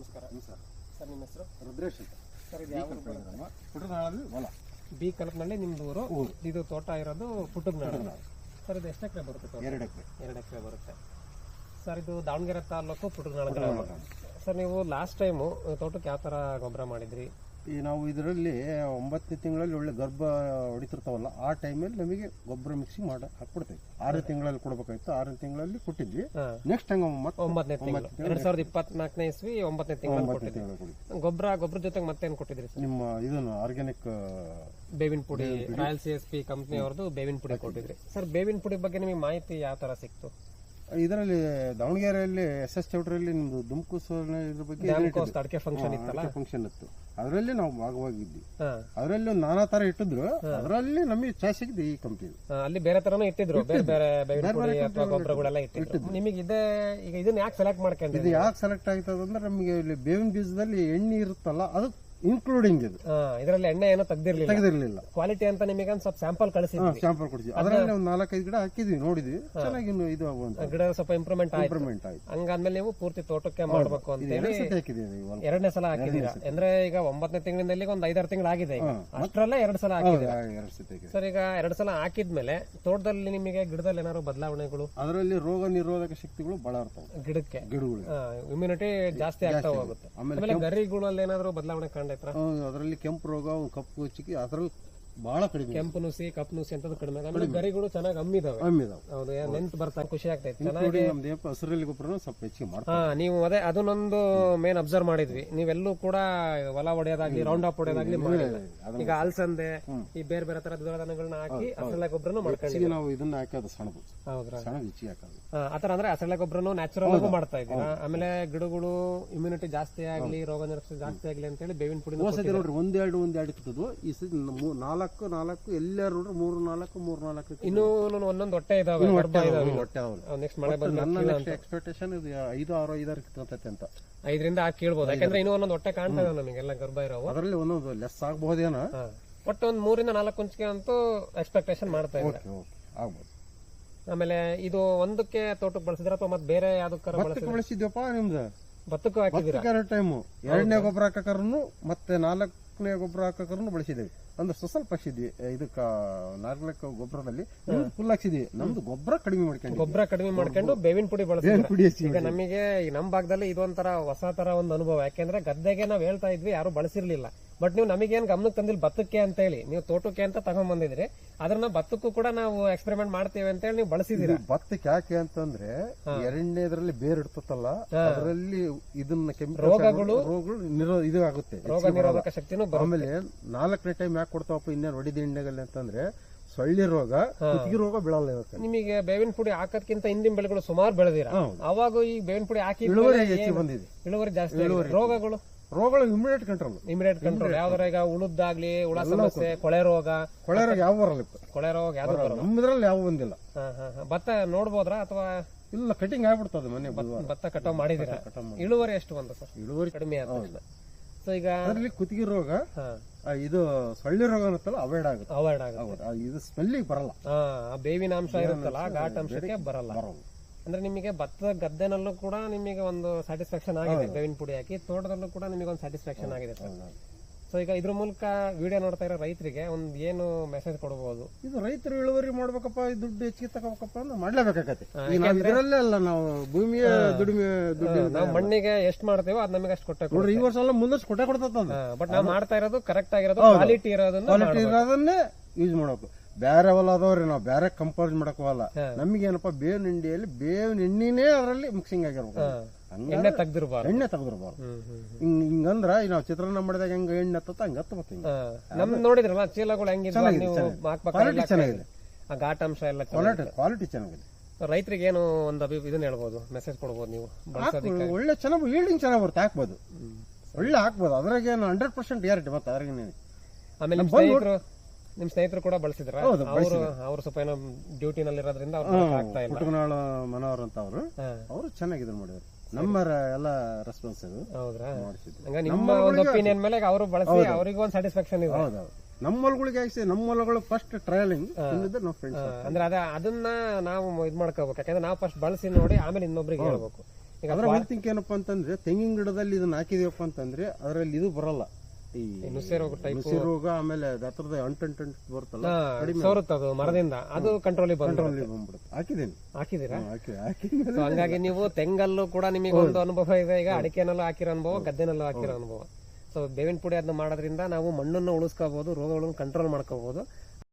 ನಮಸ್ಕಾರ sir. Sir ನಿಮ್ಮ ಹೆಸರು? ರುದ್ರೇಶ್ ಅಂತ. ಸರ್ ಇದು ಯಾವ ಊರು? ಬರುತ್ತೆ? ಪುಟ್ಟನಾಳಲ್ಲಿ ಹೊಲ. ಬಿ ಕಲ್ಪನಲ್ಲಿ ನಿಮ್ದು ಊರು. ಇದು ತೋಟ ಇರೋದು ಪುಟ್ಟಗ್ನಾಡು ಸರ್ ಇದು ಎಷ್ಟು ಎಕರೆ ಬರುತ್ತೆ ತೋಟ? ಎರಡು ಎಕರೆ. ಎರಡು ಎಕರೆ ಬರುತ್ತೆ. ಸರ್ ಇದು ದಾವಣಗೆರೆ ತಾಲೂಕು ಪುಟ್ಟಗ್ನಾಡು ಗ್ರಾಮ ಸರ್ ನೀವು ಲಾಸ್ಟ್ ಟೈಮು ತೋಟಕ್ಕೆ ಯಾವ ಥರ ಗೊಬ್ಬರ ಮಾಡಿದ್ರಿ? ಈ ನಾವು ಇದರಲ್ಲಿ ಒಂಬತ್ತನೇ ತಿಂಗಳಲ್ಲಿ ಒಳ್ಳೆ ಗರ್ಭ ಹೊಡಿತಿರ್ತಾವಲ್ಲ ಆ ಟೈಮಲ್ಲಿ ನಮಗೆ ಗೊಬ್ಬರ ಮಿಕ್ಸಿಂಗ್ ಮಾಡಿ ಹಾಕ್ಬಿಡ್ತೇವೆ ಆರು ತಿಂಗಳಲ್ಲಿ ಕೊಡ್ಬೇಕಾಯ್ತು ಆರನೇ ತಿಂಗಳಲ್ಲಿ ಕೊಟ್ಟಿದ್ವಿ. ನೆಕ್ಸ್ಟ್ ಹಂಗ ಮತ್ತೆ ಒಂಬತ್ತನೇ ತಿಂಗಳು. ಎರಡು ಸಾವಿರದ ಇಪ್ಪತ್ನಾಲ್ಕನೇ ಇಸ್ವಿ ಒಂಬತ್ತನೇ ತಿಂಗಳ ಗೊಬ್ಬರ ಗೊಬ್ಬರ ಜೊತೆಗೆ ಮತ್ತೇನು ಕೊಟ್ಟಿದ್ರಿ ನಿಮ್ಮ ಇದನ್ನು ಆರ್ಗ್ಯಾನಿಕ್ ಬೇವಿನ ಪುಡಿ royal C S P company ಅವ್ರದ್ದು ಬೇವಿನ ಪುಡಿ ಕೊಟ್ಟಿದ್ರಿ. ಸರ್ ಬೇವಿನ ಪುಡಿ ಬಗ್ಗೆ ನಿಮಗೆ ಮಾಹಿತಿ ಯಾವ ತರ ಸಿಕ್ತು? ಇದರಲ್ಲಿ ದಾವಣಗೆರೆಯಲ್ಲಿ ಎಸ್ ಎಸ್ ಚೌಟ್ರಲ್ಲಿ ನಿಮ್ದು ದುಮ್ಕುಸ್ ಇದ್ರ ಬಗ್ಗೆ ಅಡಿಕೆ ಫಂಕ್ಷನ್ ಇತ್ತಲ್ಲ? ಫಂಕ್ಷನ್ ಇತ್ತು. ಅದರಲ್ಲಿ ನಾವು ಭಾಗವಾಗಿದ್ವಿ. ಅದರಲ್ಲಿ ಒಂದು ನಾನಾ ತರ ಇಟ್ಟಿದ್ರು. ಅದರಲ್ಲಿ ನಮಗೆ ಚಾಯ್ ಸಿಕ್ಕಿದೆ ಈ ಕಂಪ್ನಿ ಅಲ್ಲಿ ಬೇರೆ ತರನು ಇಟ್ಟಿದ್ರು. ಬೇರೆ ಬೇರೆ ಅಥವಾ ಗೊಬ್ಬರಗಳೆಲ್ಲ ಇಟ್ಟಿದ್ರು. ನಿಮಗೆ ಇದೇ ಈಗ ಇದನ್ನ ಯಾಕೆ ಸೆಲೆಕ್ಟ್ ಮಾಡ್ಕೊಂಡ್ರಿ ಇದು ಯಾಕೆ ಸೆಲೆಕ್ಟ್ ಆಗ್ತದೆ ಅಂದ್ರೆ ನಮಗೆ ಇಲ್ಲಿ ಬೇವಿನ ಬೀಜದಲ್ಲಿ ಎಣ್ಣೆ ಇರುತ್ತಲ್ಲ ಅದು ಇನ್ಕ್ಲೂಡಿಂಗ್ ಇದು. ಇದರಲ್ಲಿ ಎಣ್ಣೆ ಏನೋ ತೆಗ್ದಿರ್ಲಿಲ್ಲ. ತೆಗೆದಿರಲಿಲ್ಲ. ಕ್ವಾಲಿಟಿ ಅಂತ ನಿಮಗೆ ಒಂದು ಸ್ವಲ್ಪ ಸ್ಯಾಂಪಲ್ ಕಳಿಸಿದ್ವಿ. ಸ್ಯಾಂಪಲ್ ಕೊಡ್ತೀವಿ ಅದರಲ್ಲಿ ಒಂದು ನಾಲ್ಕೈದು ಗಿಡ ಹಾಕಿದ್ವಿ ನೋಡಿದ್ವಿ. ಚೆನ್ನಾಗಿ ಇದು ಆಗುವಂತ ಗಿಡ ಸ್ವಲ್ಪ ಇಂಪ್ರೂವ್ಮೆಂಟ್ ಆಯ್ತು. ಇಂಪ್ರೂವ್ಮೆಂಟ್ ಆಯ್ತು. ಹಂಗಾದ್ಮೇಲೆ ನೀವು ಪೂರ್ತಿ ತೋಟಕ್ಕೆ ಮಾಡಬೇಕು ಅಂತ ಹೇಳಿ ಹಾಕಿದ್ದೀವಿ ಎರಡನೇ ಸಲ ಹಾಕಿದೀರಾ ಅಂದ್ರೆ ಈಗ ಒಂಬತ್ತನೇ ತಿಂಗಳಿಂದ ಒಂದು ಐದಾರು ತಿಂಗಳು ಆಗಿದೆ. ಅಷ್ಟರಲ್ಲೇ ಎರಡು ಸಲ ಹಾಕಿದ್ದೀರಾ? ಸರ್ ಈಗ ಎರಡು ಸಲ ಹಾಕಿದ್ಮೇಲೆ ತೋಟದಲ್ಲಿ ನಿಮಗೆ ಗಿಡದಲ್ಲಿ ಏನಾದ್ರು ಬದಲಾವಣೆಗಳು? ಅದರಲ್ಲಿ ರೋಗ ನಿರೋಧಕ ಶಕ್ತಿಗಳು ಬಹಳ ಇರ್ತವೆ. ಗಿಡಕ್ಕೆ? ಗಿಡಗಳು ಇಮ್ಯುನಿಟಿ ಜಾಸ್ತಿ ಆಗ್ತಾ ಹೋಗುತ್ತೆ. ಆಮೇಲೆ ಗರಿಗಳಲ್ಲಿ ಏನಾದ್ರು ಬದಲಾವಣೆ ಅದರಲ್ಲಿ ಕೆಂಪು ರೋಗ ಕಪ್ಪು ಚಿಕ್ಕಿ ಅದರಲ್ಲಿ ಬಹಳ ಕಡಿಮೆ. ಕೆಂಪು ನುಸಿ ಕಪ್ಪು ನುಸಿ ಅಂತ ಕಡಿಮೆ. ಆಮೇಲೆ ಗರಿಗಳು ಚೆನ್ನಾಗಿ ಅಮ್ಮಿದಾವೆ ಅಮ್ಮಿದಾವೆ ಹೌದು ನೆನ್ಪು ಬರ್ತಾ ಖುಷಿ ಆಗ್ತೈತಿ ಚೆನ್ನಾಗಿ ನಮ್ದು ಹಸಿರಲ್ಲಿ ಗೊಬ್ಬರ ಸ್ವಲ್ಪ ಹೆಚ್ಚಿಗೆ ಮಾಡ್ತಾರೆ ಹಾ ನೀವು ಅದೇ ಅದನ್ನೊಂದು ಮೇನ್ ಅಬ್ಸರ್ವ್ ಮಾಡಿದ್ವಿ. ನೀವೆಲ್ಲೂ ಕೂಡ ಹೊಲ ಹೊಡೆಯೋದಾಗ್ಲಿ ರೌಂಡ್ ಅಪ್ ಹೊಡೆಯೋದಾಗ್ಲಿ ಮಾಡಿಲ್ಲ ಈಗ ಅಲ್ಸಂದೆ ಈ ಬೇರೆ ಬೇರೆ ತರ ದ್ವಿದಳ ಧಾನ್ಯಗಳನ್ನ ಹಾಕಿ ಹಸಳೆ ಗೊಬ್ಬರನು ಮಾಡ್ಕೊಂಡಿದ್ವಿ ಹೆಚ್ಚಿಗೆ ನಾವು ಇದನ್ನ ಹಾಕೋದು ಸಣ್ಣದು. ಹೌದ್ರಾ? ಸಣ್ಣ ಹೆಚ್ಚಿಗೆ ಹಾಕೋದು. ಆತರ ಅಂದ್ರೆ ಹಸಳೆ ಗೊಬ್ಬರನು ನ್ಯಾಚುರಲ್ ಆಗೂ ಮಾಡ್ತಾ ಇದ್ದೀರಾ? ಆಮೇಲೆ ಗಿಡಗಳು ಇಮ್ಯುನಿಟಿ ಜಾಸ್ತಿ ಆಗ್ಲಿ ರೋಗ ನಿರೋಧಕ ಜಾಸ್ತಿ ಆಗ್ಲಿ ಅಂತ ಹೇಳಿ ಬೇವಿನ ಪುಡಿ ಹೋಸತಿ ನೋಡ್ರಿ ಒಂದೆರಡು ಒಂದೆರಡು ಕಿತ್ತದು ಈ ಸತಿ ನಾಲ್ಕು ನಾಲ್ಕು ಎಲ್ಲರೂ ನೋಡ್ರಿ ಮೂರು ನಾಲ್ಕು ಮೂರು ನಾಲ್ಕು ಇನ್ನು ಒಂದೊಂದು ಹೊಟ್ಟೆ ಇದಾವೆ ಹೊಟ್ಟೆ ನೆಕ್ಸ್ಟ್ ಮಳೆ ಬಂದ ನನ್ನ ಎಕ್ಸ್ಪೆಕ್ಟೇಷನ್ ಇದು ಐದು ಆರು ಐದಾರು ಕಿತ್ತೈತೆ ಅಂತ. ಐದರಿಂದ ಆ ಕೇಳ್ಬೋದು. ಯಾಕಂದ್ರೆ ಇನ್ನೂ ಒಂದೊಂದು ಹೊಟ್ಟೆ ಕಾಣ್ತಾ ಇದಾವೆ ನಮಗೆಲ್ಲ ಗರ್ಭ ಇರೋ ಅದರಲ್ಲಿ ಒಂದೊಂದು ಲೆಸ್ ಆಗ್ಬಹುದೇನೋ. ಒಟ್ಟು ಒಂದು ಮೂರಿಂದ ನಾಲ್ಕು ಕುಂಚಿಗೆ ಅಂತೂ ಎಕ್ಸ್ಪೆಕ್ಟೇಷನ್ ಮಾಡ್ತಾ ಇದ್ದಾರೆ. ಆಗ್ಬೋದು. ಆಮೇಲೆ ಇದು ಒಂದಕ್ಕೆ ತೋಟಕ್ಕೆ ಬಳಸಿದ್ರ ಅಥವಾ ಮತ್ತೆ ಬೇರೆ ಯಾವ್ದಕ್ಕಾರ ಬಳಸಿದ್ರ? ಭತ್ತಕ್ಕೆ ಬಳಸಿದ್ವಪ್ಪ ನಿಮ್ದು? ಭತ್ತಕ್ಕೂ ಹಾಕಿದಿರಾ ಭತ್ತಕ್ಕೆ ಟೈಮು. ಎರಡನೇ ಗೊಬ್ಬರ ಹಾಕಕರನು ಮತ್ತೆ ನಾಲ್ಕನೇ ಗೊಬ್ಬರ ಹಾಕಕರನು ಬಳಸಿದ್ದೇವೆ. ಅಂದ್ರೆ ಸ್ವಲ್ಪ ಸ್ವಲ್ಪ ಹಾಕ್ಸಿದ್ವಿ ಇದಕ್ಕ ನಾಲ್ಕು ಗೊಬ್ಬರದಲ್ಲಿ ಫುಲ್ ಹಾಕ್ಸಿದ್ವಿ ನಮ್ದು ಗೊಬ್ಬರ ಕಡಿಮೆ ಮಾಡ್ಕೊಂಡು. ಗೊಬ್ಬರ ಕಡಿಮೆ ಮಾಡ್ಕೊಂಡು ಬೇವಿನ ಪುಡಿ ಬಳಸಿದ್ರ ಪುಡಿ ಹೆಚ್ಚಿಗೆ ಈಗ ನಮಗೆ ಈ ನಮ್ಮ ಭಾಗದಲ್ಲಿ ಇದೊಂಥರ ಹೊಸ ತರ ಒಂದು ಅನುಭವ. ಯಾಕೆಂದ್ರೆ ಗದ್ದೆಗೆ ನಾವ್ ಹೇಳ್ತಾ ಇದ್ವಿ ಯಾರು ಬಳಸಿರ್ಲಿಲ್ಲ. ಬಟ್ ನೀವು ನಮಗೇನ್ ಗಮನಕ್ಕೆ ತಂದಿಲ್ಲ ಭತ್ತಕ್ಕೆ ಅಂತ ಹೇಳಿ ನೀವು ತೋಟಕ್ಕೆ ಅಂತ ತಗೊಂಡ್ ಬಂದಿದ್ರಿ ಅದನ್ನ ಭತ್ತಕ್ಕೂ ಕೂಡ ನಾವು ಎಕ್ಸ್ಪೆರಿಮೆಂಟ್ ಮಾಡ್ತೇವೆ ಅಂತ ಹೇಳಿ ನೀವು ಬಳಸಿದಿರಿ ಭತ್ತಕ್ಕೆ ಯಾಕೆ ಅಂತಂದ್ರೆ ಎರಡನೇದ್ರಲ್ಲಿ ಬೇರ್ ಇಡ್ತಲ್ಲ ಅದರಲ್ಲಿ ಇದನ್ನ ರೋಗಗಳು ರೋಗಗಳು ಇದು ಆಗುತ್ತೆ ರೋಗ ನಿರೋಧಕ ಶಕ್ತಿನೂ ಆಮೇಲೆ ನಾಲ್ಕನೇ ಟೈಮ್ ಯಾಕೆ ಕೊಡ್ತಾವಪ್ಪ ಇನ್ನೇನು ಹೊಡಿದ ಎಣ್ಣೆಗಲ್ಲಿ ಅಂತಂದ್ರೆ ಸೊಳ್ಳಿ ರೋಗ ಕುತ್ತಿಗೆ ರೋಗ ಬೀಳಲ್ಲ ಇವತ್ತು. ನಿಮಗೆ ಬೇವಿನ ಪುಡಿ ಹಾಕೋದಕ್ಕಿಂತ ಹಿಂದಿನ ಬೆಳೆಗಳು ಸುಮಾರು ಬೆಳೆದಿರ. ಅವಾಗ ಈ ಬೇವಿನ ಪುಡಿ ಹಾಕಿ ಇಳುವರಿ ಬಂದಿದೆ. ಇಳುವರಿ ಜಾಸ್ತಿ ರೋಗಗಳು? ರೋಗಗಳು ಇಮಿಡಿಯೇಟ್ ಕಂಟ್ರೋಲ್ ಇಮಿಡಿಯೇಟ್ ಕಂಟ್ರೋಲ್ ಯಾವ್ದಾರ ಈಗ ಉಳುದ್ದಾಗ್ಲಿ ಹುಳ ಸಮಸ್ಯೆ ಕೊಳೆ ರೋಗ. ಕೊಳೆ ರೋಗ ಯಾವ ಬರಲ್ಲ. ಕೊಳೆ ರೋಗ ಯಾವ್ದು ಬರಲ್ಲ. ನಮ್ಮದ್ರಲ್ಲಿ ಯಾವ ಬಂದಿಲ್ಲ ಹಾ, ಹಾ, ಹಾ. ಭತ್ತ ನೋಡ್ಬೋದ್ರಾ ಅಥವಾ ಇಲ್ಲ ಕಟಿಂಗ್ ಆಗ್ಬಿಡ್ತದೆ ಮನೆ ಭತ್ತ ಕಟಾವ್ ಮಾಡಿದಿರ ಇಳುವರಿ ಎಷ್ಟು ಬಂದ ಸರ್? ಇಳುವರಿ ಕಡಿಮೆ ಆಗೋದಿಲ್ಲ ಸೊ ಈಗ ಅದರಲ್ಲಿ ಕುತ್ತಿಗೆ ರೋಗ ಇದು ಸೊಳ್ಳೆ ರೋಗ ಅನ್ನತ್ತಲ್ಲ ಅವಾಯ್ಡ್ ಆಗುತ್ತೆ. ಅವಾಯ್ಡ್ ಆಗುತ್ತೆ. ಇದು ಸ್ಮೆಲ್ಲಿಗೆ ಬರಲ್ಲ. ಬೇವಿನ ಅಂಶ ಇರುತ್ತಲ್ಲ ಘಾಟ್ ಅಂಶಕ್ಕೆ ಬರಲ್ಲ. ಬರಲ್ಲ. ಅಂದ್ರೆ ನಿಮಗೆ ಭತ್ತದ ಗದ್ದೆನಲ್ಲೂ ಕೂಡ ನಿಮಗೆ ಒಂದು ಸ್ಯಾಟಿಸ್ಫ್ಯಾಕ್ಷನ್ ಆಗಿದೆ ಬೇವಿನ ಪುಡಿ ಹಾಕಿ. ತೋಟದಲ್ಲೂ ಕೂಡ ನಿಮಗೆ ಒಂದು ಸ್ಯಾಟಿಸ್ಫ್ಯಾಕ್ಷನ್ ಆಗಿದೆ. ಸರ್ ಸೊ ಈಗ ಇದ್ರ ಮೂಲಕ ವಿಡಿಯೋ ನೋಡ್ತಾ ಇರೋ ರೈತರಿಗೆ ಒಂದು ಏನು ಮೆಸೇಜ್ ಕೊಡಬಹುದು ಇದು ರೈತರು ಇಳುವರಿ ಮಾಡ್ಬೇಕಪ್ಪ ದುಡ್ಡು ಹೆಚ್ಚಿಗೆ ತಗೋಬೇಕಪ್ಪ ಅಂದ್ರೆ ಮಾಡ್ಲೇಬೇಕಾಗತ್ತೆ. ಇದರಲ್ಲೇ ಅಲ್ಲ ನಾವು ಭೂಮಿಯ ದುಡಿಮೆ ದುಡ್ಡು ನಾವು ಮಣ್ಣಿಗೆ ಎಷ್ಟು ಮಾಡ್ತೇವೋ ಅದು ನಮಗೆ ಅಷ್ಟು ಕೊಟ್ಟೆ ನೋಡ್ರಿ ಈ ವರ್ಷ ಎಲ್ಲ ಮುಂದಷ್ಟು ಕೊಟ್ಟೆ ಕೊಡ್ತದ ಬಟ್ ನಾವು ಮಾಡ್ತಾ ಇರೋದು ಕರೆಕ್ಟ್ ಆಗಿರೋದು ಕ್ವಾಲಿಟಿ ಇರೋದನ್ನ ಕ್ವಾಲಿಟಿ ಇರೋದನ್ನೇ ಯೂಸ್ ಮಾಡ್ಬೇಕು. ಬೇರೆ ಹೊಲ ಅದಾವ್ರಿ ನಾವು ಬೇರೆ ಕಂಪೇರ್ ಮಾಡಕ್ ಹೋಗಲ್ಲ. ನಮಗೇನಪ್ಪ ಬೇವಿನ ಹಿಂಡಿಯಲ್ಲಿ ಬೇವಿನ ಎಣ್ಣಿನೇ ಅದರಲ್ಲಿ ಮಿಕ್ಸಿಂಗ್ ಆಗಿರ್ಬೇಕು. ಎಣ್ಣೆ ತೆಗ್ದಿರ್ಬಾರ್ದು. ಎಣ್ಣೆ ತೆಗ್ದಿರ್ಬಾರ್ದು. ಹಿಂಗ್ ಹಿಂಗಂದ್ರ ನಾವ್ ಚಿತ್ರಾನ್ನ ಮಾಡಿದಾಗ ಹೆಂಗ ಎಣ್ಣೆ ಹತ್ತತ್ತ ಹಂಗ ಹಿಂಗ. ನಮ್ ನೋಡಿದ್ರಲ್ಲ ಚೀಲಗಳು ಹೆಂಗಿದ್ವ ನೀವು ಕ್ವಾಲಿಟಿ ಚೆನ್ನಾಗಿದೆ. ಆ ಘಾಟ್ ಅಂಶ ಎಲ್ಲ ಕ್ವಾಲಿಟಿ ಕ್ವಾಲಿಟಿ ಚೆನ್ನಾಗಿದೆ. ರೈತರಿಗೆ ಏನು ಒಂದು ಅಭಿ ಇದನ್ನ ಹೇಳ್ಬೋದು ಮೆಸೇಜ್ ಕೊಡ್ಬೋದು ನೀವು ಬಳಸೋದಕ್ಕೆ. ಒಳ್ಳೆ ಚೆನ್ನಾಗಿ ಈಲ್ಡಿಂಗ್ ಚೆನ್ನಾಗಿ ಬರುತ್ತೆ ಹಾಕ್ಬೋದು. ಒಳ್ಳೆ ಹಾಕ್ಬೋದು. ಅದ್ರಾಗೇನು ಹಂಡ್ರೆಡ್ ಪರ್ಸೆಂಟ್ ಗ್ಯಾರಂಟಿ ಮತ್ತೆ ಅದ್ರಾಗ ಆಮೇಲೆ ನಿಮ್ ಸ್ನೇಹಿತರು ಕೂಡ ಬಳಸಿದ್ರ? ಹೌದು, ಅವರು ಅವ್ರು ಸ್ವಲ್ಪ ಏನೋ ಡ್ಯೂಟಿನಲ್ಲಿ ಇರೋದ್ರಿಂದ ಅವ್ರು ಆಗ್ತಾ ಇಲ್ಲ. ಪುಟ್ಟಗನಾಳ ಮನೋಹರ್ ಅಂತ ಅವರು. ಅವರು ಚೆನ್ನಾಗಿ ಇದನ್ನ ಮಾಡಿದ್ರು. ನಮ್ಮ ರ- ಎಲ್ಲ ರೆಸ್ಪಾನ್ಸ್ ಇದು. ಹೌದ್ರಾ? ಮಾಡಿಸಿದ್ರು ಹಂಗ ನಿಮ್ಮ ಒಂದು ಒಪಿನಿಯನ್ ಮೇಲೆ ಅವರು ಬಳಸಿ ಅವ್ರಿಗೂ ಒಂದು ಸ್ಯಾಟಿಸ್ಫ್ಯಾಕ್ಷನ್ ಇದೆ. ಹೌದೌದು ನಮ್ಮ ಹೊಲಗಳಿಗೆ ಹಾಕ್ಸಿ ನಮ್ಮ ಹೊಲಗಳು ಫಸ್ಟ್ ಟ್ರಯಲಿಂಗ್ ಇನ್ನಿದ್ದು ನಮ್ಮ ಫ್ರೆಂಡ್ಸ್ ಅಂದ್ರೆ ಅದ ಅದನ್ನ ನಾವು ಇದ್ ಮಾಡ್ಕೋಬೇಕು. ಯಾಕಂದ್ರೆ ನಾವು ಫಸ್ಟ್ ಬಳಸಿ ನೋಡಿ ಆಮೇಲೆ ಇನ್ನೊಬ್ರಿಗೆ ಹೇಳ್ಬೇಕು. ಈಗ ಅದರ ಒಂದು ಥಿಂಕ್ ಏನಪ್ಪಾ ಅಂತಂದ್ರೆ ತೆಂಗಿನ ಗಿಡದಲ್ಲಿ ಇದನ್ನ ಹಾಕಿದೀವಪ್ಪ ಅಂತಂದ್ರೆ ಅದರಲ್ಲಿ ಇದು ಬರಲ್ಲ. ಈ ನುಸಿ ರೋಗ. ನುಸಿ ರೋಗ ಆಮೇಲೆ ಅಂಟಂಟ್ ಬರುತ್ತಲ್ಲ ಸೋರುತ್ತೆ ಅದು ಮರದಿಂದ. ಅದು ಕಂಟ್ರೋಲ್ ಅಲ್ಲಿ ಬಂದ್ಬಿಡುತ್ತೆ. ಹಾಕಿದ್ದೀನಿ. ಹಾಕಿ ಹಾಕಿ ಹಂಗಾಗಿ ನೀವು ತೆಂಗಲ್ಲೂ ಕೂಡ ನಿಮಗೆ ಒಂದು ಅನುಭವ ಇದೆ. ಈಗ ಅಡಿಕೆನಲ್ಲೂ ಹಾಕಿರೋ ಅನುಭವ ಗದ್ದೆನಲ್ಲೂ ಹಾಕಿರೋ ಅನುಭವ. ಸೊ ಬೇವಿನ ಪುಡಿ ಅದನ್ನ ಮಾಡೋದ್ರಿಂದ ನಾವು ಮಣ್ಣನ್ನು ಉಳಿಸ್ಕೋಬಹುದು ರೋಗಗಳನ್ನು ಕಂಟ್ರೋಲ್ ಮಾಡ್ಕೋಬಹುದು